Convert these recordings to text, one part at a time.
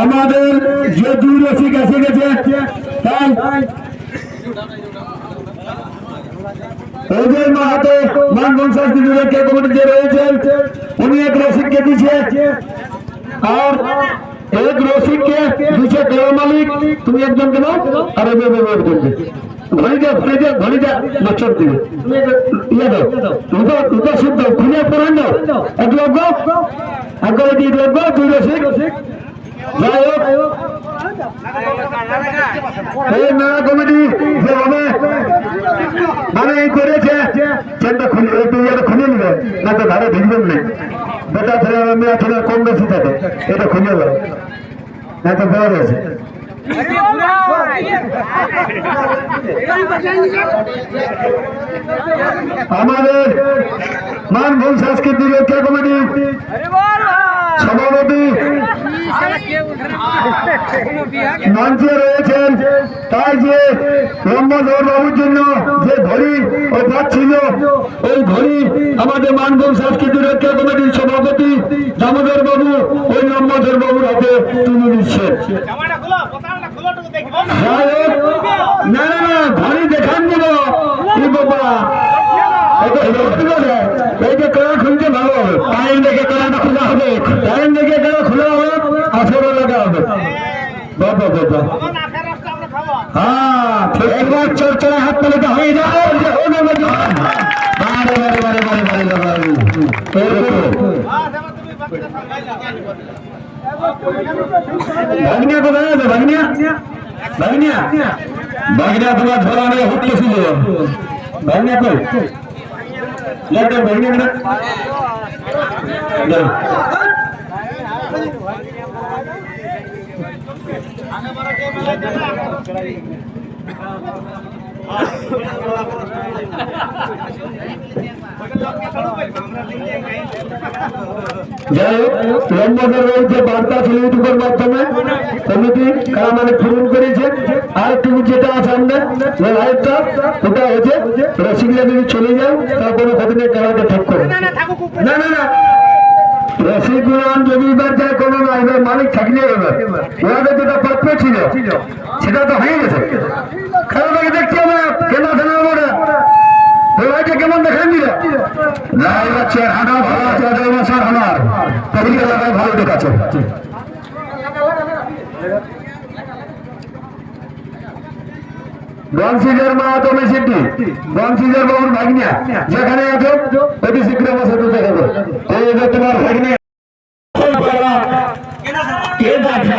আমাদের যে রসিক এসে গেছে তাই ওদের মাহাতো মানগঞ্জ শাস্তি বিভাগীয় কমিটি যে রয়েছেন। উনি এক রসিককে দিচ্ছে আর এক রসিককে দিচ্ছে দেওয়া মালিক। তুমি একজনকে নাও, আর ওই একজনকে ঘড়ি যা ঘড়ি যা ঘড়ি যা। নচ্ছর দিবে ইয়ে দাও। উদা উদা শুদ্ধ খুলে পড়ান দাও এক লগ্ন। লগ্ন, দুই রসিক। যাই হোক। এই মেলা কমিটি যেভাবে মানে এই করেছে। চেনটা খুলে এটা খুলে নিবে। না তো ধারে ভিজবেন নেই বেটা ছেলে, মেয়ে ছেলে, কম বেশি থাকে। এটা দেবে না তো দেওয়া রয়েছে আমাদের মানভূম সাংস্কৃতিক রক্ষা কমিটি, সভাপতি মঞ্চে রয়েছেন। তাই যে ব্রহ্মধর বাবুর জন্য যে ঘড়ি ও ছিল ওই ঘড়ি আমাদের মানভূম সাংস্কৃতিক রক্ষা কমিটির সভাপতি দামোদর বাবু, ওই ব্রহ্মধর বাবুর হাতে তুলে দিচ্ছেন। না না না দেখান দিব কি বাবা এটা সত্যি কথা। এই যে কড়া ভালো টাইম দেখে কড়াটা খোলা হবে টাইম দেখে কড়া খোলা হবে আসর লাগা হবে হ্যাঁ হাত তালিকা হয়ে বারে বারে বারে। এরকম। হ্যাঁ যেমন তুমি বাকিটা সবাই ভাগনিয়া কোথায় আছে ভাগনিয়া ভাগনিয়া ভাগনিয়া তোমার ধরা নিয়ে হুটতেছিল ভাগনিয়া কই লাগবে ভাগনিয়া না দাও। যাই হোক লম্বদের রয়েছে বার্তা ছিল ইউটিউবের মাধ্যমে। কমিটি কারা মানে পূরণ করেছে আর তুমি যেটা আমাদের লাইভটা ওটা হচ্ছে রসিকলা যদি চলে যাও তারপরে কদিনে খেলাটা ঠিক করে। না না না রসিকুলান যায় কোনো না এবার মালিক থাকলে এবার ওনাদের যেটা প্রাপ্য ছিল সেটা তো হয়ে গেছে। খেলাটাকে দেখতে হবে কেন খেলা হবে না ওরাইটা কেমন দেখান দিলে? না এবার হাঁটা ভালো আছে মাসের হানার কবি এলাকায় ভালো দেখাচ্ছে। বংশীধর মাহাতো মেশিনটি বংশীধর বাবুর ভাগ্নিয়া। যেখানে আছো অতি শীঘ্র আমার সাথে দেখা এই তোমার ভাগ্নে কে দেখা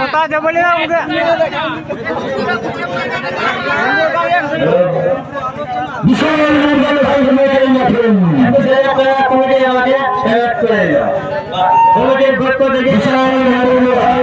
बता दे बोले ना मुझे বিশাল